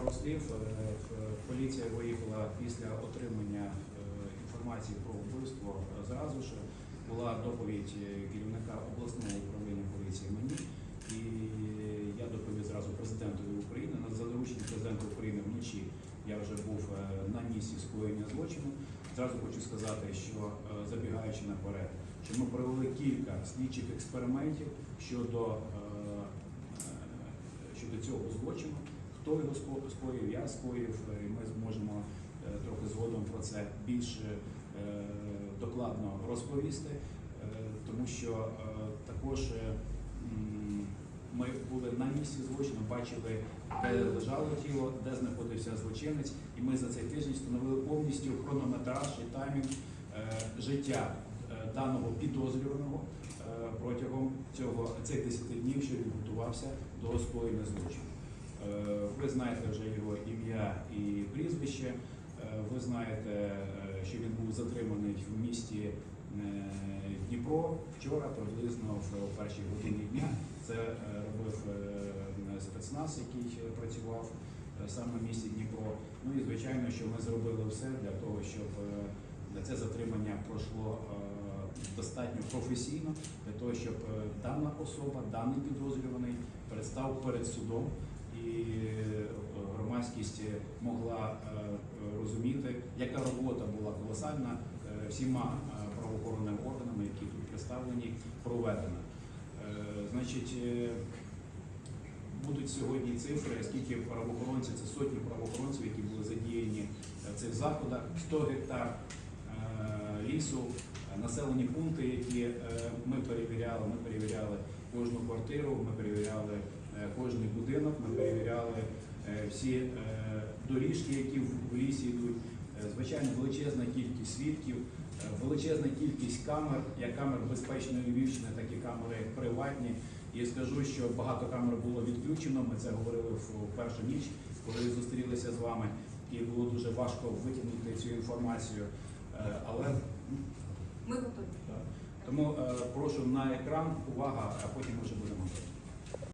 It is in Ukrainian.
пару слів. Е, Поліція виїхала після отримання е, інформації про вбивство зразу ж. Була доповідь е, керівника обласного управління поліції мені. І я доповів зразу президентові України. На за дорученням президента України вночі я вже був на місці скоєння злочину. Зразу хочу сказати, що забігаючи наперед, що ми провели кілька слідчих експериментів щодо, щодо цього злочину. Хто його ско- скоїв, я скоїв, е, і ми зможемо е, трохи згодом про це більш е, докладно розповісти, тому що також ми були на місці злочину, бачили, де лежало тіло, де знаходився злочинець, і ми за цей тиждень встановили повністю хронометраж і таймінг життя даного підозрюваного протягом цього цих 10 днів, що він готувався до скоєння злочину. Е, Ви знаєте вже його ім'я і прізвище. Е, Ви знаєте, е, що він був затриманий в місті Дніпро вчора, приблизно в першій годині дня. Це робив спецназ, який працював саме в місті Дніпро. Ну і звичайно, що ми зробили все для того, щоб це затримання пройшло достатньо професійно, для того, щоб дана особа, даний підозрюваний представ перед судом і е, громадськість могла е, розуміти, яка робота була колосальна е, всіма правоохоронними органами, які тут представлені, проведена. Значить, будуть сьогодні цифри, скільки правоохоронців, це сотні правоохоронців, які були задіяні в цих заходах, 100 гектар лісу, населені пункти, які ми перевіряли. Ми перевіряли кожну квартиру, ми перевіряли кожний будинок, ми перевіряли е, всі е, доріжки, які в лісі йдуть. Е, Звичайно, величезна кількість свідків, е, величезна кількість камер, як камер безпечної Львівщини, так і камери приватні. І скажу, що багато камер було відключено. Ми це говорили в першу ніч, коли зустрілися з вами, і було дуже важко витягнути цю інформацію. Е, Але Ми готові. тому е, прошу на екран увага, а потім ми вже будемо. говорити.